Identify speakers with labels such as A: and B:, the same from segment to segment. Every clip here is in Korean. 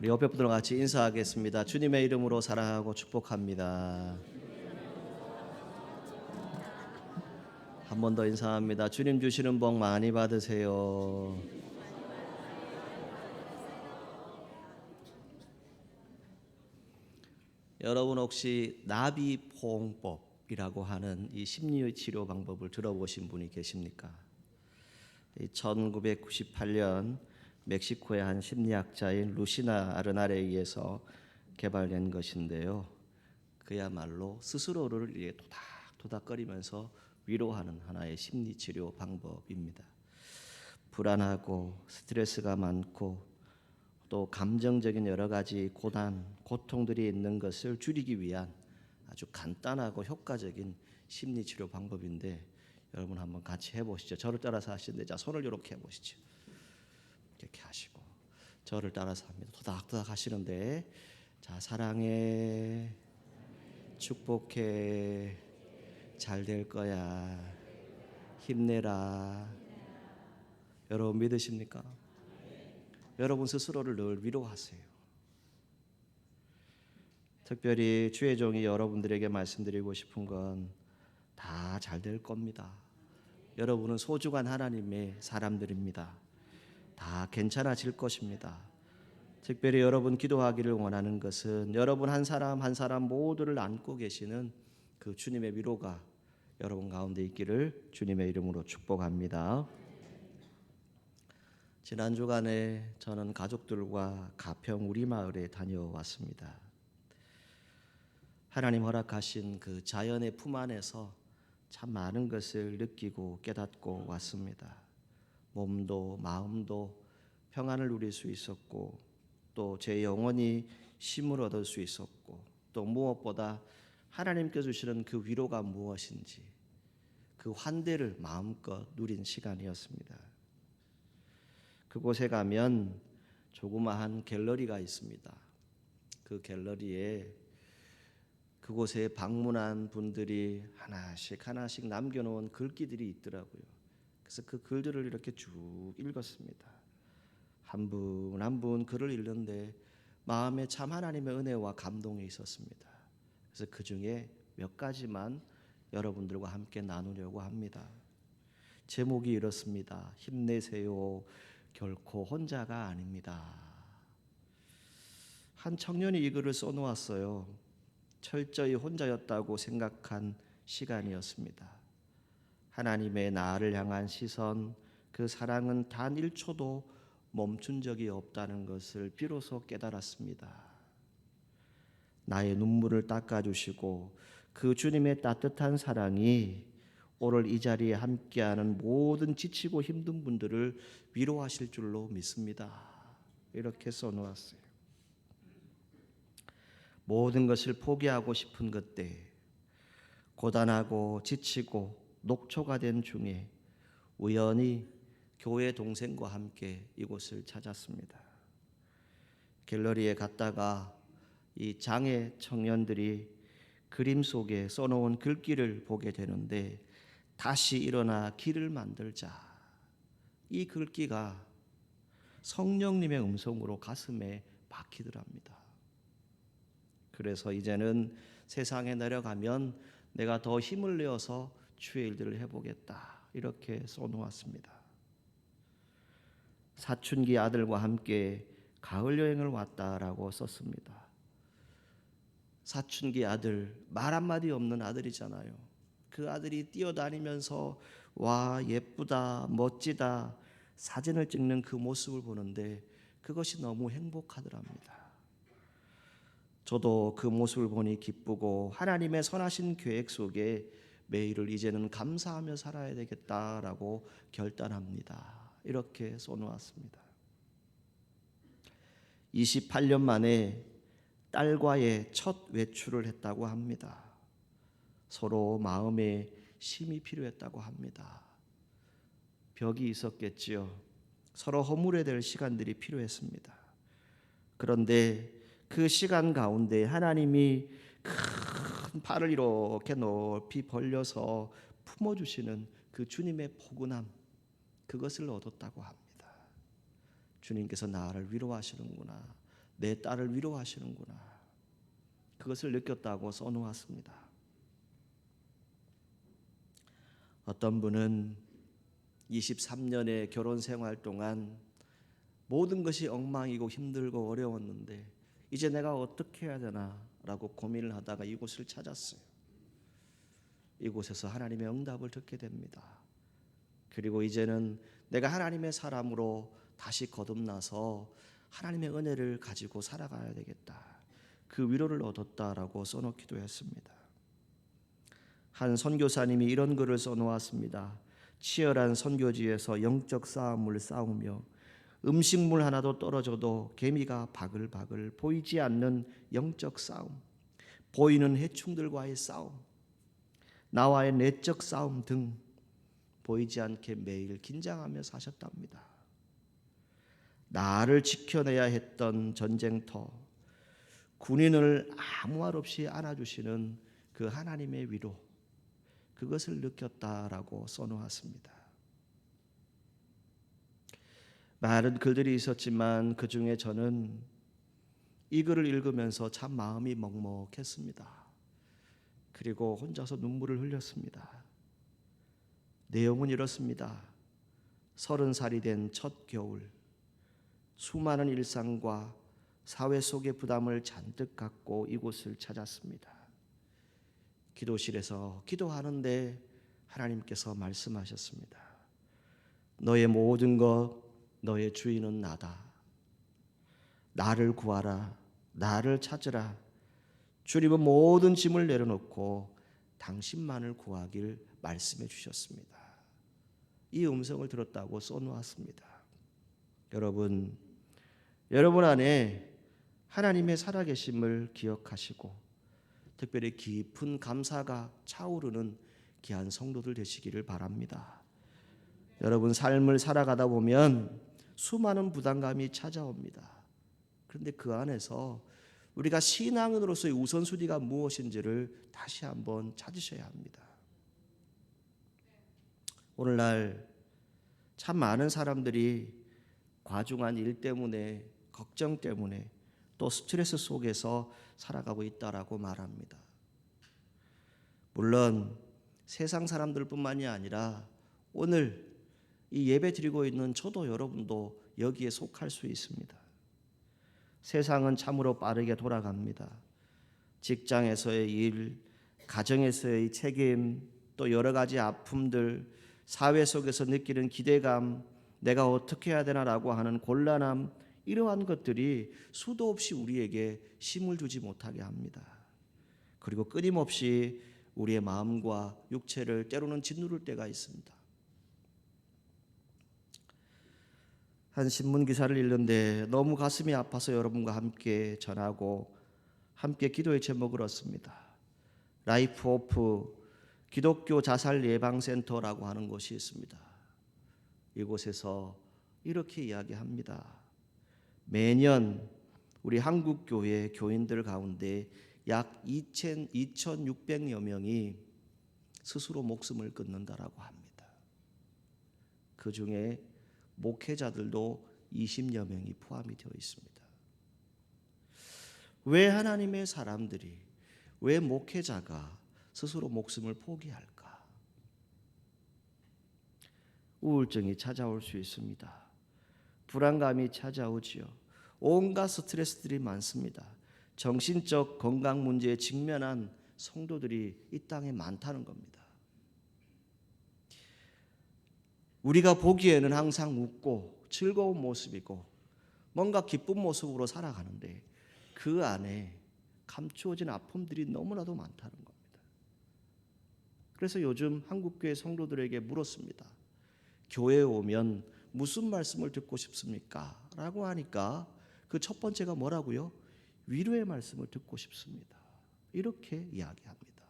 A: 우리 옆에 분들과 같이 인사하겠습니다. 주님의 이름으로 사랑하고 축복합니다. 한 번 더 인사합니다. 주님 주시는 복 많이 받으세요. 여러분 혹시 나비포옹법이라고 하는 이 심리 치료 방법을 들어보신 분이 계십니까? 1998년 멕시코의 한 심리학자인 루시나 아르날에 의해서 개발된 것인데요. 그야말로 스스로를 이렇게 토닥토닥거리면서 위로하는 하나의 심리 치료 방법입니다. 불안하고 스트레스가 많고 또 감정적인 여러 가지 고단, 고통들이 있는 것을 줄이기 위한 아주 간단하고 효과적인 심리 치료 방법인데 여러분 한번 같이 해보시죠. 저를 따라서 하시는데 자 손을 이렇게 해보시죠. 이렇게 하시고 저를 따라서 합니다. 토닥토닥 하시는데 자 사랑해 축복해 잘 될 거야 힘내라 여러분 믿으십니까? 여러분 스스로를 늘 위로하세요. 특별히 주의 종이 여러분들에게 말씀드리고 싶은 건 다 잘 될 겁니다. 여러분은 소중한 하나님의 사람들입니다. 다 괜찮아질 것입니다. 특별히 여러분 기도하기를 원하는 것은 여러분 한 사람 한 사람 모두를 안고 계시는 그 주님의 위로가 여러분 가운데 있기를 주님의 이름으로 축복합니다. 지난 주간에 저는 가족들과 가평 우리 마을에 다녀왔습니다. 하나님 허락하신 그 자연의 품 안에서 참 많은 것을 느끼고 깨닫고 왔습니다. 몸도 마음도 평안을 누릴 수 있었고 또 제 영혼이 쉼을 얻을 수 있었고 또 무엇보다 하나님께 주시는 그 위로가 무엇인지 그 환대를 마음껏 누린 시간이었습니다. 그곳에 가면 조그마한 갤러리가 있습니다. 그 갤러리에 그곳에 방문한 분들이 하나씩 하나씩 남겨놓은 글귀들이 있더라고요. 그래서 그 글들을 이렇게 쭉 읽었습니다. 한 분 한 분 글을 읽는데 마음에 참 하나님의 은혜와 감동이 있었습니다. 그래서 그 중에 몇 가지만 여러분들과 함께 나누려고 합니다. 제목이 이렇습니다. 힘내세요. 결코 혼자가 아닙니다. 한 청년이 이 글을 써놓았어요. 철저히 혼자였다고 생각한 시간이었습니다. 하나님의 나를 향한 시선, 그 사랑은 단 1초도 멈춘 적이 없다는 것을 비로소 깨달았습니다. 나의 눈물을 닦아주시고 그 주님의 따뜻한 사랑이 오늘 이 자리에 함께하는 모든 지치고 힘든 분들을 위로하실 줄로 믿습니다. 이렇게 써놓았어요. 모든 것을 포기하고 싶은 그때 고단하고 지치고 녹초가 된 중에 우연히 교회 동생과 함께 이곳을 찾았습니다. 갤러리에 갔다가 이 장애 청년들이 그림 속에 써놓은 글귀를 보게 되는데 다시 일어나 길을 만들자. 이 글귀가 성령님의 음성으로 가슴에 박히더랍니다. 그래서 이제는 세상에 내려가면 내가 더 힘을 내어서 주의 일들을 해보겠다. 이렇게 써놓았습니다. 사춘기 아들과 함께 가을 여행을 왔다라고 썼습니다. 사춘기 아들, 말 한마디 없는 아들이잖아요. 그 아들이 뛰어다니면서 와, 예쁘다, 멋지다, 사진을 찍는 그 모습을 보는데 그것이 너무 행복하더랍니다. 저도 그 모습을 보니 기쁘고 하나님의 선하신 계획 속에 매일을 이제는 감사하며 살아야 되겠다라고 결단합니다. 이렇게 써놓았습니다. 28년 만에 딸과의 첫 외출을 했다고 합니다. 서로 마음에 힘이 필요했다고 합니다. 벽이 있었겠지요. 서로 허물어야 될 시간들이 필요했습니다. 그런데 그 시간 가운데 하나님이 큰 팔을 이렇게 높이 벌려서 품어주시는 그 주님의 포근함 그것을 얻었다고 합니다. 주님께서 나를 위로하시는구나. 내 딸을 위로하시는구나. 그것을 느꼈다고 써놓았습니다. 어떤 분은 23년의 결혼 생활 동안 모든 것이 엉망이고 힘들고 어려웠는데 이제 내가 어떻게 해야 되나라고 고민을 하다가 이곳을 찾았어요. 이곳에서 하나님의 응답을 듣게 됩니다. 그리고 이제는 내가 하나님의 사람으로 다시 거듭나서 하나님의 은혜를 가지고 살아가야 되겠다. 그 위로를 얻었다라고 써놓기도 했습니다. 한 선교사님이 이런 글을 써놓았습니다. 치열한 선교지에서 영적 싸움을 싸우며 음식물 하나도 떨어져도 개미가 바글바글 보이지 않는 영적 싸움, 보이는 해충들과의 싸움, 나와의 내적 싸움 등 보이지 않게 매일 긴장하며 사셨답니다. 나를 지켜내야 했던 전쟁터, 군인을 아무 말 없이 안아주시는 그 하나님의 위로, 그것을 느꼈다라고 써놓았습니다. 많은 글들이 있었지만 그 중에 저는 이 글을 읽으면서 참 마음이 먹먹했습니다. 그리고 혼자서 눈물을 흘렸습니다. 내용은 이렇습니다. 서른 살이 된 첫 겨울, 수많은 일상과 사회 속의 부담을 잔뜩 갖고 이곳을 찾았습니다. 기도실에서 기도하는데 하나님께서 말씀하셨습니다. 너의 모든 것, 너의 주인은 나다. 나를 구하라. 나를 찾으라. 주님은 모든 짐을 내려놓고 당신만을 구하길 말씀해 주셨습니다. 이 음성을 들었다고 써놓았습니다. 여러분, 여러분 안에 하나님의 살아계심을 기억하시고 특별히 깊은 감사가 차오르는 귀한 성도들 되시기를 바랍니다. 여러분 삶을 살아가다 보면 수많은 부담감이 찾아옵니다. 그런데 그 안에서 우리가 신앙인으로서의 우선순위가 무엇인지를 다시 한번 찾으셔야 합니다. 오늘날 참 많은 사람들이 과중한 일 때문에 걱정 때문에 또 스트레스 속에서 살아가고 있다라고 말합니다. 물론 세상 사람들뿐만이 아니라 오늘 이 예배 드리고 있는 저도 여러분도 여기에 속할 수 있습니다. 세상은 참으로 빠르게 돌아갑니다. 직장에서의 일, 가정에서의 책임, 또 여러 가지 아픔들, 사회 속에서 느끼는 기대감, 내가 어떻게 해야 되나라고 하는 곤란함, 이러한 것들이 수도 없이 우리에게 힘을 주지 못하게 합니다. 그리고 끊임없이 우리의 마음과 육체를 때로는 짓누를 때가 있습니다. 한 신문 기사를 읽는데 너무 가슴이 아파서 여러분과 함께 전하고 함께 기도의 제목을 얻습니다. 라이프 오프 기독교 자살 예방 센터라고 하는 곳이 있습니다. 이곳에서 이렇게 이야기합니다. 매년 우리 한국 교회 교인들 가운데 약 2,000, 2,600여 명이 스스로 목숨을 끊는다라고 합니다. 그 중에 목회자들도 20여 명이 포함이 되어 있습니다. 왜 하나님의 사람들이 왜 목회자가 스스로 목숨을 포기할까? 우울증이 찾아올 수 있습니다. 불안감이 찾아오지요. 온갖 스트레스들이 많습니다. 정신적 건강 문제에 직면한 성도들이 이 땅에 많다는 겁니다. 우리가 보기에는 항상 웃고 즐거운 모습이고 뭔가 기쁜 모습으로 살아가는데 그 안에 감추어진 아픔들이 너무나도 많다는 겁니다. 그래서 요즘 한국교회 성도들에게 물었습니다. 교회에 오면 무슨 말씀을 듣고 싶습니까? 라고 하니까 그 첫 번째가 뭐라고요? 위로의 말씀을 듣고 싶습니다. 이렇게 이야기합니다.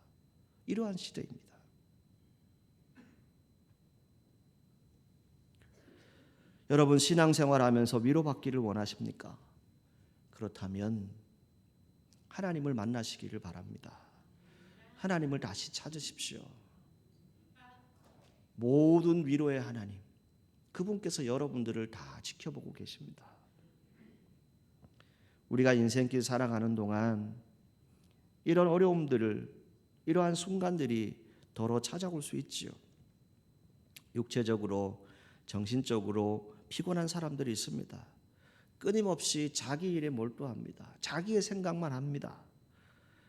A: 이러한 시대입니다. 여러분 신앙생활 하면서 위로받기를 원하십니까? 그렇다면 하나님을 만나시기를 바랍니다. 하나님을 다시 찾으십시오. 모든 위로의 하나님, 그분께서 여러분들을 다 지켜보고 계십니다. 우리가 인생길 살아가는 동안 이런 어려움들을 이러한 순간들이 더러 찾아올 수 있지요. 육체적으로 정신적으로 피곤한 사람들이 있습니다. 끊임없이 자기 일에 몰두합니다. 자기의 생각만 합니다.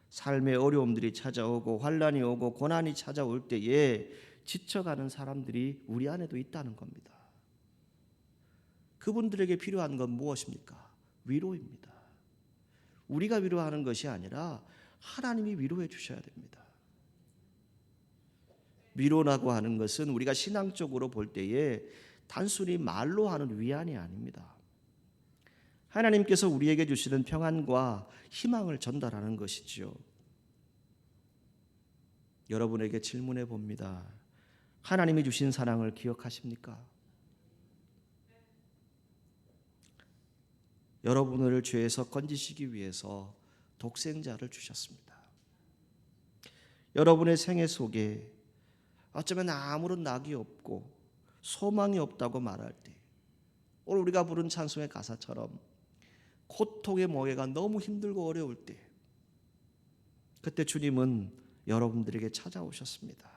A: 삶의 어려움들이 찾아오고 환란이 오고 고난이 찾아올 때에 지쳐가는 사람들이 우리 안에도 있다는 겁니다. 그분들에게 필요한 건 무엇입니까? 위로입니다. 우리가 위로하는 것이 아니라 하나님이 위로해 주셔야 됩니다. 위로라고 하는 것은 우리가 신앙적으로 볼 때에 단순히 말로 하는 위안이 아닙니다. 하나님께서 우리에게 주시는 평안과 희망을 전달하는 것이지요. 여러분에게 질문해 봅니다. 하나님이 주신 사랑을 기억하십니까? 여러분을 죄에서 건지시기 위해서 독생자를 주셨습니다. 여러분의 생애 속에 어쩌면 아무런 낙이 없고 소망이 없다고 말할 때 오늘 우리가 부른 찬송의 가사처럼 고통의 멍해가 너무 힘들고 어려울 때 그때 주님은 여러분들에게 찾아오셨습니다.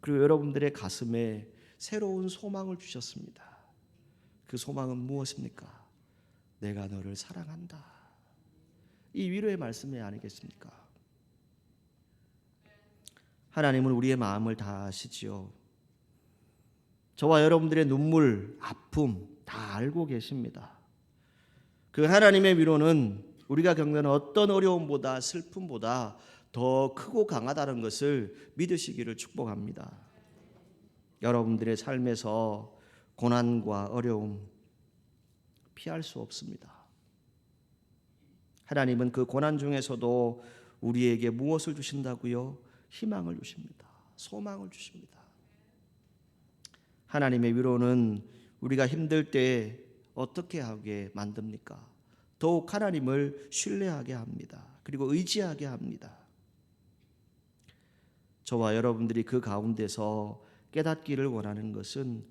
A: 그리고 여러분들의 가슴에 새로운 소망을 주셨습니다. 그 소망은 무엇입니까? 내가 너를 사랑한다. 이 위로의 말씀이 아니겠습니까? 하나님은 우리의 마음을 다 아시지요. 저와 여러분들의 눈물, 아픔 다 알고 계십니다. 그 하나님의 위로는 우리가 겪는 어떤 어려움보다 슬픔보다 더 크고 강하다는 것을 믿으시기를 축복합니다. 여러분들의 삶에서 고난과 어려움 피할 수 없습니다. 하나님은 그 고난 중에서도 우리에게 무엇을 주신다고요? 희망을 주십니다. 소망을 주십니다. 하나님의 위로는 우리가 힘들 때 어떻게 하게 만듭니까? 더욱 하나님을 신뢰하게 합니다. 그리고 의지하게 합니다. 저와 여러분들이 그 가운데서 깨닫기를 원하는 것은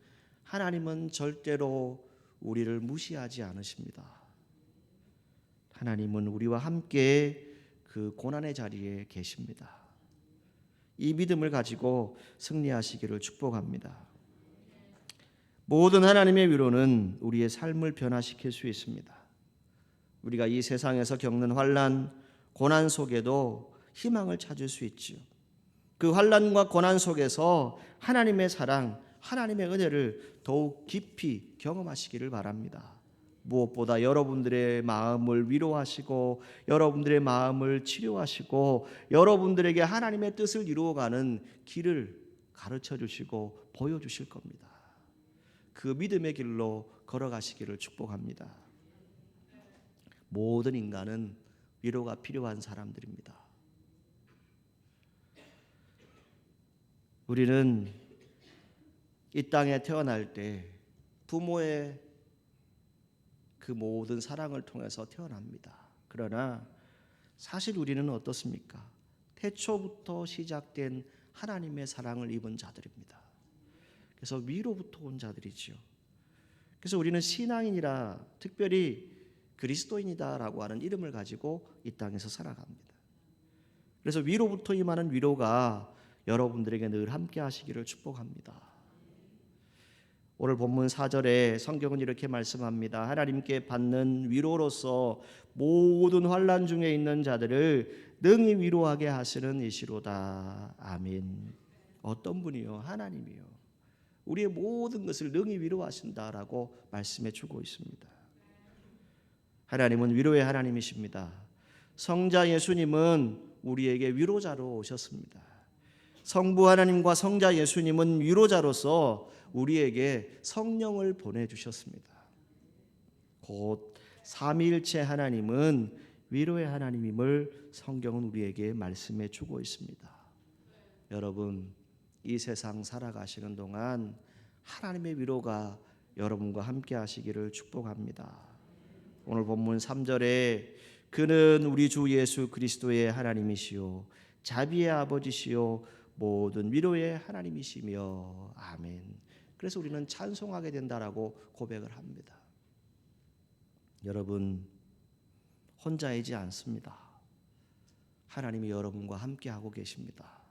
A: 하나님은 절대로 우리를 무시하지 않으십니다. 하나님은 우리와 함께 그 고난의 자리에 계십니다. 이 믿음을 가지고 승리하시기를 축복합니다. 모든 하나님의 위로는 우리의 삶을 변화시킬 수 있습니다. 우리가 이 세상에서 겪는 환란, 고난 속에도 희망을 찾을 수 있지요. 그 환란과 고난 속에서 하나님의 사랑, 하나님의 은혜를 더욱 깊이 경험하시기를 바랍니다. 무엇보다 여러분들의 마음을 위로하시고 여러분들의 마음을 치료하시고 여러분들에게 하나님의 뜻을 이루어가는 길을 가르쳐 주시고 보여 주실 겁니다. 그 믿음의 길로 걸어가시기를 축복합니다. 모든 인간은 위로가 필요한 사람들입니다. 우리는 이 땅에 태어날 때 부모의 그 모든 사랑을 통해서 태어납니다. 그러나 사실 우리는 어떻습니까? 태초부터 시작된 하나님의 사랑을 입은 자들입니다. 그래서 위로부터 온 자들이지요. 그래서 우리는 신앙인이라 특별히 그리스도인이다라고 하는 이름을 가지고 이 땅에서 살아갑니다. 그래서 위로부터 임하는 위로가 여러분들에게 늘 함께 하시기를 축복합니다. 오늘 본문 4절에 성경은 이렇게 말씀합니다. 하나님께 받는 위로로서 모든 환란 중에 있는 자들을 능히 위로하게 하시는 이시로다. 아멘. 어떤 분이요? 하나님이요. 우리의 모든 것을 능히 위로하신다라고 말씀해 주고 있습니다. 하나님은 위로의 하나님이십니다. 성자 예수님은 우리에게 위로자로 오셨습니다. 성부 하나님과 성자 예수님은 위로자로서 우리에게 성령을 보내 주셨습니다. 곧 삼위일체 하나님은 위로의 하나님임을 성경은 우리에게 말씀해 주고 있습니다. 여러분 이 세상 살아가시는 동안 하나님의 위로가 여러분과 함께 하시기를 축복합니다. 오늘 본문 3절에 그는 우리 주 예수 그리스도의 하나님이시요 자비의 아버지시요 모든 위로의 하나님이시며 아멘. 그래서 우리는 찬송하게 된다라고 고백을 합니다. 여러분 혼자이지 않습니다. 하나님이 여러분과 함께 하고 계십니다.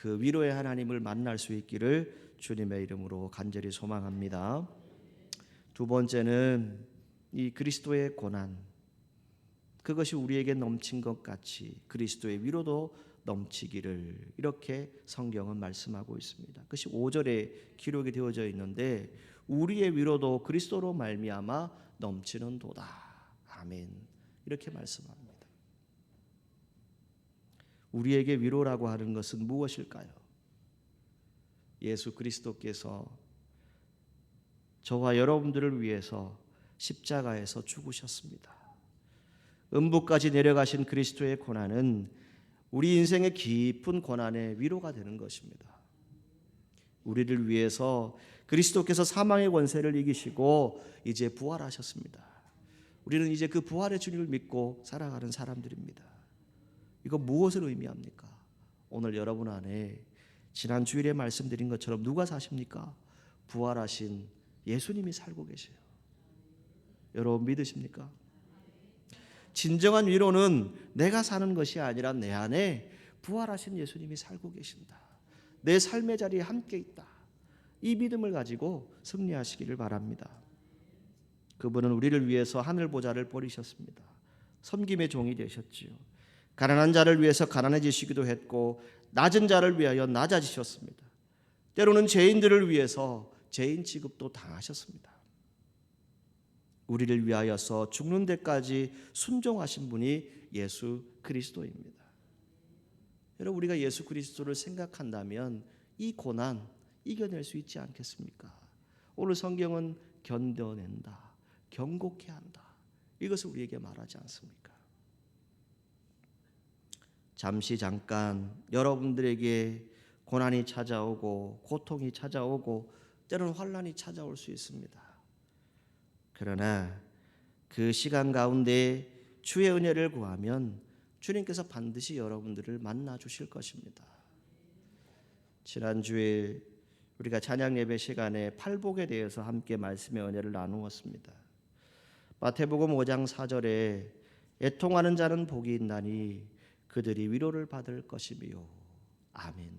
A: 그 위로의 하나님을 만날 수 있기를 주님의 이름으로 간절히 소망합니다. 두 번째는 이 그리스도의 고난 그것이 우리에게 넘친 것 같이 그리스도의 위로도 넘치기를 이렇게 성경은 말씀하고 있습니다. 그것이 5절에 기록이 되어져 있는데 우리의 위로도 그리스도로 말미암아 넘치는도다. 아멘. 이렇게 말씀합니다. 우리에게 위로라고 하는 것은 무엇일까요? 예수 그리스도께서 저와 여러분들을 위해서 십자가에서 죽으셨습니다. 음부까지 내려가신 그리스도의 고난은 우리 인생의 깊은 고난의 위로가 되는 것입니다. 우리를 위해서 그리스도께서 사망의 권세를 이기시고 이제 부활하셨습니다. 우리는 이제 그 부활의 주님을 믿고 살아가는 사람들입니다. 이거 무엇을 의미합니까? 오늘 여러분 안에 지난 주일에 말씀드린 것처럼 누가 사십니까? 부활하신 예수님이 살고 계세요. 여러분 믿으십니까? 진정한 위로는 내가 사는 것이 아니라 내 안에 부활하신 예수님이 살고 계신다. 내 삶의 자리에 함께 있다. 이 믿음을 가지고 승리하시기를 바랍니다. 그분은 우리를 위해서 하늘 보좌를 버리셨습니다. 섬김의 종이 되셨지요. 가난한 자를 위해서 가난해지시기도 했고 낮은 자를 위하여 낮아지셨습니다. 때로는 죄인들을 위해서 죄인 취급도 당하셨습니다. 우리를 위하여서 죽는 데까지 순종하신 분이 예수 그리스도입니다. 여러분 우리가 예수 그리스도를 생각한다면 이 고난 이겨낼 수 있지 않겠습니까? 오늘 성경은 견뎌낸다, 경고케 한다. 이것을 우리에게 말하지 않습니까? 잠시 잠깐 여러분들에게 고난이 찾아오고 고통이 찾아오고 때로는 환란이 찾아올 수 있습니다. 그러나 그 시간 가운데 주의 은혜를 구하면 주님께서 반드시 여러분들을 만나 주실 것입니다. 지난주에 우리가 찬양 예배 시간에 팔복에 대해서 함께 말씀의 은혜를 나누었습니다. 마태복음 5장 4절에 애통하는 자는 복이 있나니 그들이 위로를 받을 것이며 아멘.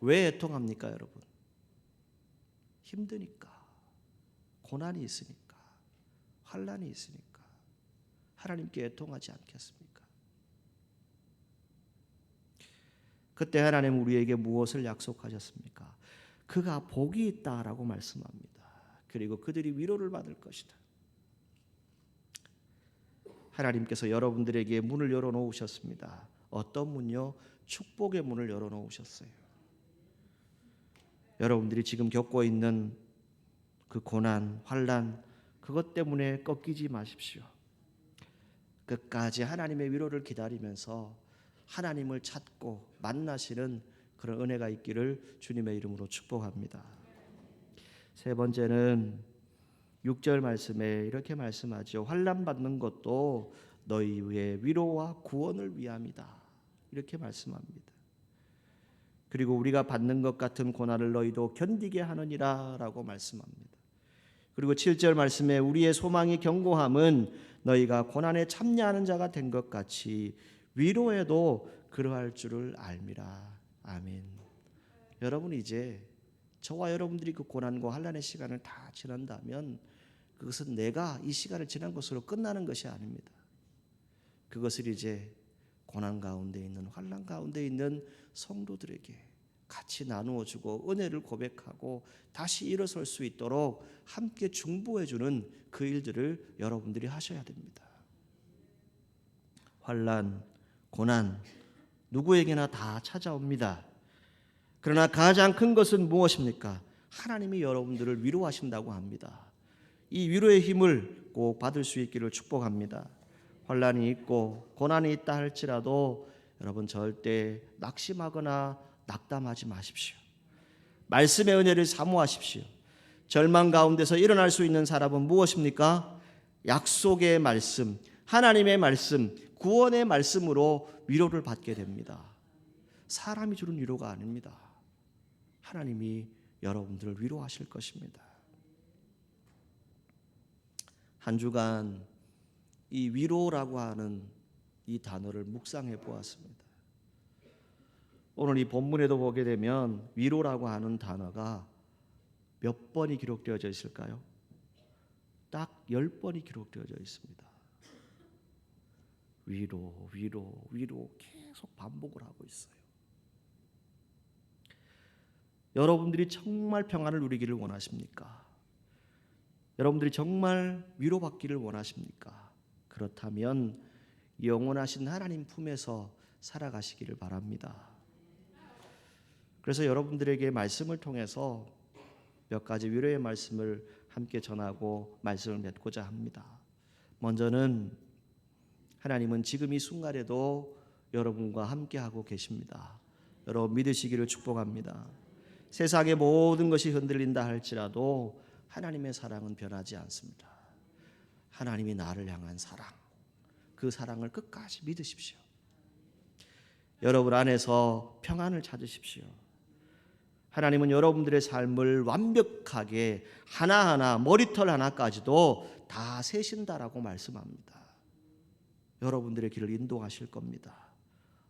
A: 왜 애통합니까, 여러분? 힘드니까. 고난이 있으니까. 환란이 있으니까. 하나님께 애통하지 않겠습니까? 그때 하나님 우리에게 무엇을 약속하셨습니까? 그가 복이 있다라고 말씀합니다. 그리고 그들이 위로를 받을 것이다. 하나님께서 여러분들에게 문을 열어 놓으셨습니다. 어떤 문요? 축복의 문을 열어 놓으셨어요. 여러분들이 지금 겪고 있는 그 고난, 환란 그것 때문에 꺾이지 마십시오. 끝까지 하나님의 위로를 기다리면서 하나님을 찾고 만나시는 그런 은혜가 있기를 주님의 이름으로 축복합니다. 세 번째는 6절 말씀에 이렇게 말씀하죠. 환난 받는 것도 너희의 위로와 구원을 위함이다. 이렇게 말씀합니다. 그리고 우리가 받는 것 같은 고난을 너희도 견디게 하느니라라고 말씀합니다. 그리고 7절 말씀에 우리의 소망이 견고함은 너희가 고난에 참여하는 자가 된 것 같이 위로에도 그러할 줄을 알미라. 아멘. 여러분 이제 저와 여러분들이 그 고난과 환란의 시간을 다 지난다면 그것은 내가 이 시간을 지난 것으로 끝나는 것이 아닙니다. 그것을 이제 고난 가운데 있는 환란 가운데 있는 성도들에게 같이 나누어 주고 은혜를 고백하고 다시 일어설 수 있도록 함께 중보해 주는 그 일들을 여러분들이 하셔야 됩니다. 환란, 고난 누구에게나 다 찾아옵니다. 그러나 가장 큰 것은 무엇입니까? 하나님이 여러분들을 위로하신다고 합니다. 이 위로의 힘을 꼭 받을 수 있기를 축복합니다. 환란이 있고 고난이 있다 할지라도 여러분 절대 낙심하거나 낙담하지 마십시오. 말씀의 은혜를 사모하십시오. 절망 가운데서 일어날 수 있는 사람은 무엇입니까? 약속의 말씀, 하나님의 말씀, 구원의 말씀으로 위로를 받게 됩니다. 사람이 주는 위로가 아닙니다. 하나님이 여러분들을 위로하실 것입니다. 한 주간 이 위로라고 하는 이 단어를 묵상해 보았습니다. 오늘 이 본문에도 보게 되면 위로라고 하는 단어가 몇 번이 기록되어져 있을까요? 딱열 번이 기록되어져 있습니다. 위로, 위로, 위로 계속 반복을 하고 있어요. 여러분들이 정말 평안을 누리기를 원하십니까? 여러분들이 정말 위로받기를 원하십니까? 그렇다면 영원하신 하나님 품에서 살아가시기를 바랍니다. 그래서 여러분들에게 말씀을 통해서 몇 가지 위로의 말씀을 함께 전하고 말씀을 맺고자 합니다. 먼저는 하나님은 지금 이 순간에도 여러분과 함께 하고 계십니다. 여러분 믿으시기를 축복합니다. 세상의 모든 것이 흔들린다 할지라도 하나님의 사랑은 변하지 않습니다. 하나님이 나를 향한 사랑, 그 사랑을 끝까지 믿으십시오. 여러분 안에서 평안을 찾으십시오. 하나님은 여러분들의 삶을 완벽하게 하나하나 머리털 하나까지도 다 세신다라고 말씀합니다. 여러분들의 길을 인도하실 겁니다.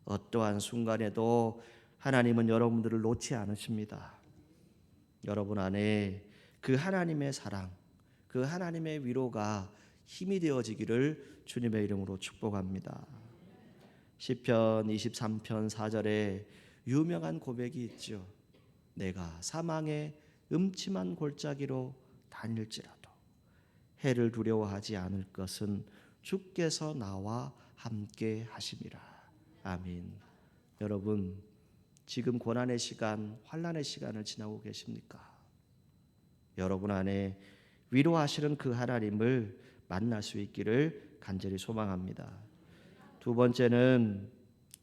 A: 어떠한 순간에도 하나님은 여러분들을 놓지 않으십니다. 여러분 안에 그 하나님의 사랑, 그 하나님의 위로가 힘이 되어지기를 주님의 이름으로 축복합니다. 시편 23편 4절에 유명한 고백이 있죠. 내가 사망의 음침한 골짜기로 다닐지라도 해를 두려워하지 않을 것은 주께서 나와 함께 하심이라. 아멘. 여러분 지금 고난의 시간, 환란의 시간을 지나고 계십니까? 여러분 안에 위로하시는 그 하나님을 만날 수 있기를 간절히 소망합니다. 두 번째는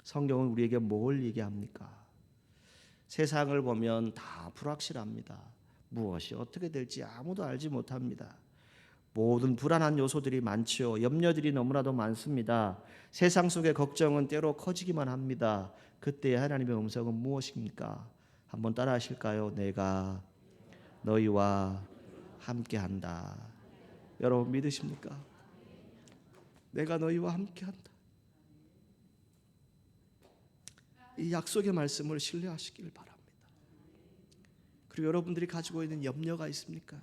A: 성경은 우리에게 뭘 얘기합니까? 세상을 보면 다 불확실합니다. 무엇이 어떻게 될지 아무도 알지 못합니다. 모든 불안한 요소들이 많지요. 염려들이 너무나도 많습니다. 세상 속의 걱정은 때로 커지기만 합니다. 그때 하나님의 음성은 무엇입니까? 한번 따라 하실까요? 내가 너희와 함께 한다. 여러분 믿으십니까? 내가 너희와 함께 한다. 이 약속의 말씀을 신뢰하시길 바랍니다. 그리고 여러분들이 가지고 있는 염려가 있습니까?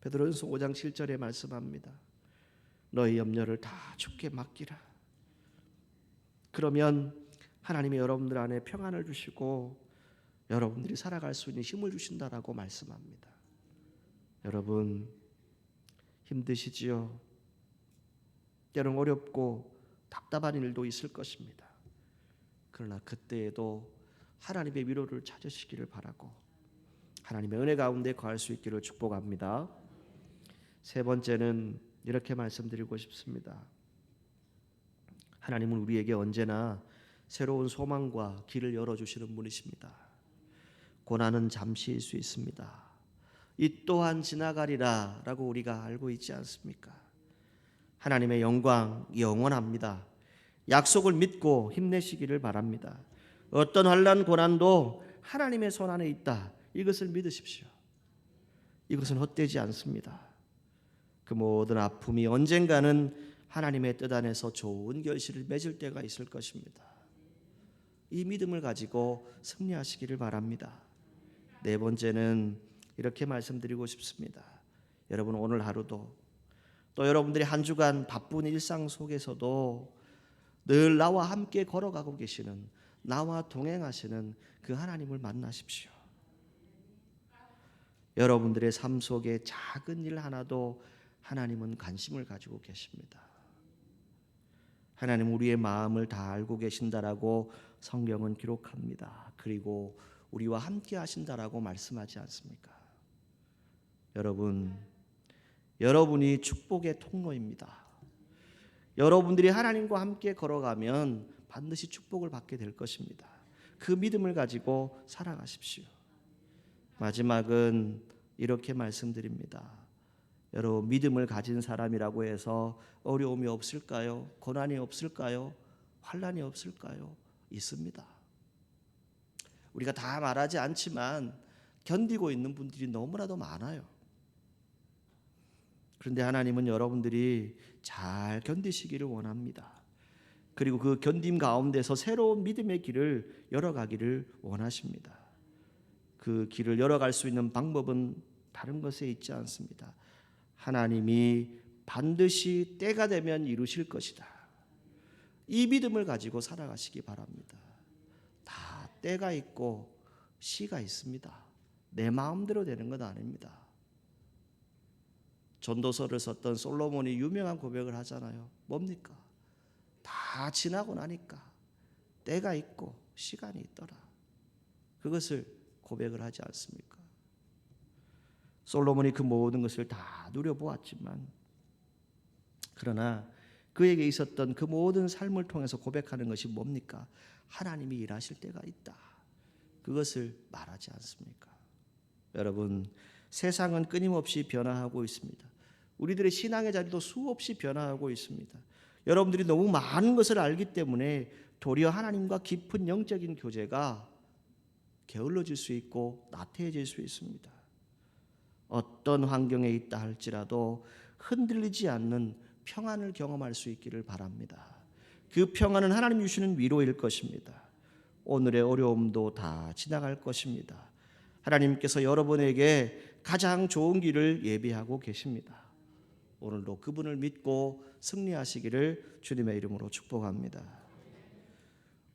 A: 베드로전서 5장 7절에 말씀합니다. 너희 염려를 다 주께 맡기라. 그러면 하나님이 여러분들 안에 평안을 주시고 여러분들이 살아갈 수 있는 힘을 주신다라고 말씀합니다. 여러분 힘드시지요? 때론 어렵고 답답한 일도 있을 것입니다. 그러나 그때에도 하나님의 위로를 찾으시기를 바라고 하나님의 은혜 가운데 거할 수 있기를 축복합니다. 세 번째는 이렇게 말씀드리고 싶습니다. 하나님은 우리에게 언제나 새로운 소망과 길을 열어주시는 분이십니다. 고난은 잠시일 수 있습니다. 이 또한 지나가리라 라고 우리가 알고 있지 않습니까? 하나님의 영광 영원합니다. 약속을 믿고 힘내시기를 바랍니다. 어떤 환란 고난도 하나님의 손 안에 있다. 이것을 믿으십시오. 이것은 헛되지 않습니다. 그 모든 아픔이 언젠가는 하나님의 뜻 안에서 좋은 결실을 맺을 때가 있을 것입니다. 이 믿음을 가지고 승리하시기를 바랍니다. 네 번째는 이렇게 말씀드리고 싶습니다. 여러분 오늘 하루도 또 여러분들이 한 주간 바쁜 일상 속에서도 늘 나와 함께 걸어가고 계시는 나와 동행하시는 그 하나님을 만나십시오. 여러분들의 삶 속에 작은 일 하나도 하나님은 관심을 가지고 계십니다. 하나님 우리의 마음을 다 알고 계신다라고 성경은 기록합니다. 그리고 우리와 함께 하신다라고 말씀하지 않습니까? 여러분 여러분이 축복의 통로입니다. 여러분들이 하나님과 함께 걸어가면 반드시 축복을 받게 될 것입니다. 그 믿음을 가지고 살아가십시오. 마지막은 이렇게 말씀드립니다. 여러분 믿음을 가진 사람이라고 해서 어려움이 없을까요? 고난이 없을까요? 환란이 없을까요? 있습니다. 우리가 다 말하지 않지만 견디고 있는 분들이 너무나도 많아요. 그런데 하나님은 여러분들이 잘 견디시기를 원합니다. 그리고 그 견딤 가운데서 새로운 믿음의 길을 열어가기를 원하십니다. 그 길을 열어갈 수 있는 방법은 다른 것에 있지 않습니다. 하나님이 반드시 때가 되면 이루실 것이다. 이 믿음을 가지고 살아가시기 바랍니다. 다 때가 있고 시가 있습니다. 내 마음대로 되는 건 아닙니다. 전도서를 썼던 솔로몬이 유명한 고백을 하잖아요. 뭡니까? 다 지나고 나니까 때가 있고 시간이 있더라. 그것을 고백을 하지 않습니까? 솔로몬이 그 모든 것을 다 누려보았지만 그러나 그에게 있었던 그 모든 삶을 통해서 고백하는 것이 뭡니까? 하나님이 일하실 때가 있다. 그것을 말하지 않습니까? 여러분, 세상은 끊임없이 변화하고 있습니다. 우리들의 신앙의 자리도 수없이 변화하고 있습니다. 여러분들이 너무 많은 것을 알기 때문에 도리어 하나님과 깊은 영적인 교제가 게을러질 수 있고 나태해질 수 있습니다. 어떤 환경에 있다 할지라도 흔들리지 않는 평안을 경험할 수 있기를 바랍니다. 그 평안은 하나님 주시는 위로일 것입니다. 오늘의 어려움도 다 지나갈 것입니다. 하나님께서 여러분에게 가장 좋은 길을 예비하고 계십니다. 오늘도 그분을 믿고 승리하시기를 주님의 이름으로 축복합니다.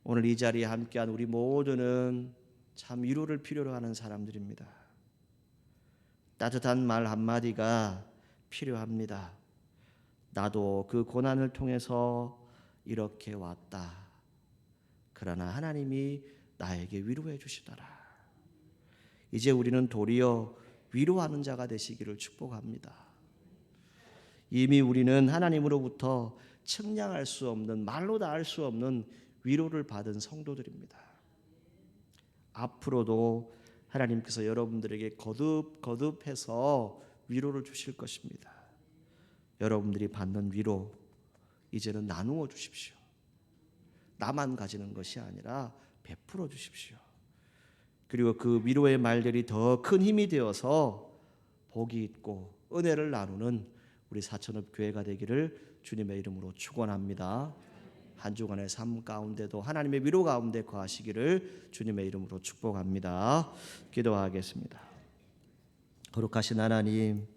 A: 오늘 이 자리에 함께한 우리 모두는 참 위로를 필요로 하는 사람들입니다. 따뜻한 말 한마디가 필요합니다. 나도 그 고난을 통해서 이렇게 왔다. 그러나 하나님이 나에게 위로해 주시더라. 이제 우리는 도리어 위로하는 자가 되시기를 축복합니다. 이미 우리는 하나님으로부터 측량할 수 없는 말로 다할수 없는 위로를 받은 성도들입니다. 앞으로도 하나님께서 여러분들에게 거듭 거듭해서 위로를 주실 것입니다. 여러분들이 받는 위로 이제는 나누어 주십시오. 나만 가지는 것이 아니라 베풀어 주십시오. 그리고 그 위로의 말들이 더 큰 힘이 되어서 복이 있고 은혜를 나누는 우리 사천읍 교회가 되기를 주님의 이름으로 축원합니다. 한 주간의 삶 가운데도 하나님의 위로 가운데 거하시기를 주님의 이름으로 축복합니다. 기도하겠습니다. 거룩하신 하나님,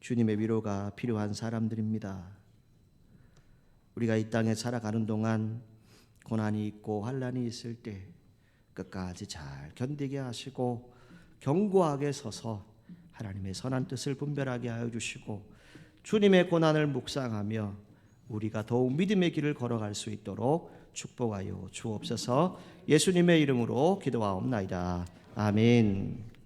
A: 주님의 위로가 필요한 사람들입니다. 우리가 이 땅에 살아가는 동안 고난이 있고 환란이 있을 때 끝까지 잘 견디게 하시고 견고하게 서서 하나님의 선한 뜻을 분별하게 하여 주시고 주님의 고난을 묵상하며 우리가 더욱 믿음의 길을 걸어갈 수 있도록 축복하여 주옵소서 예수님의 이름으로 기도하옵나이다. 아멘.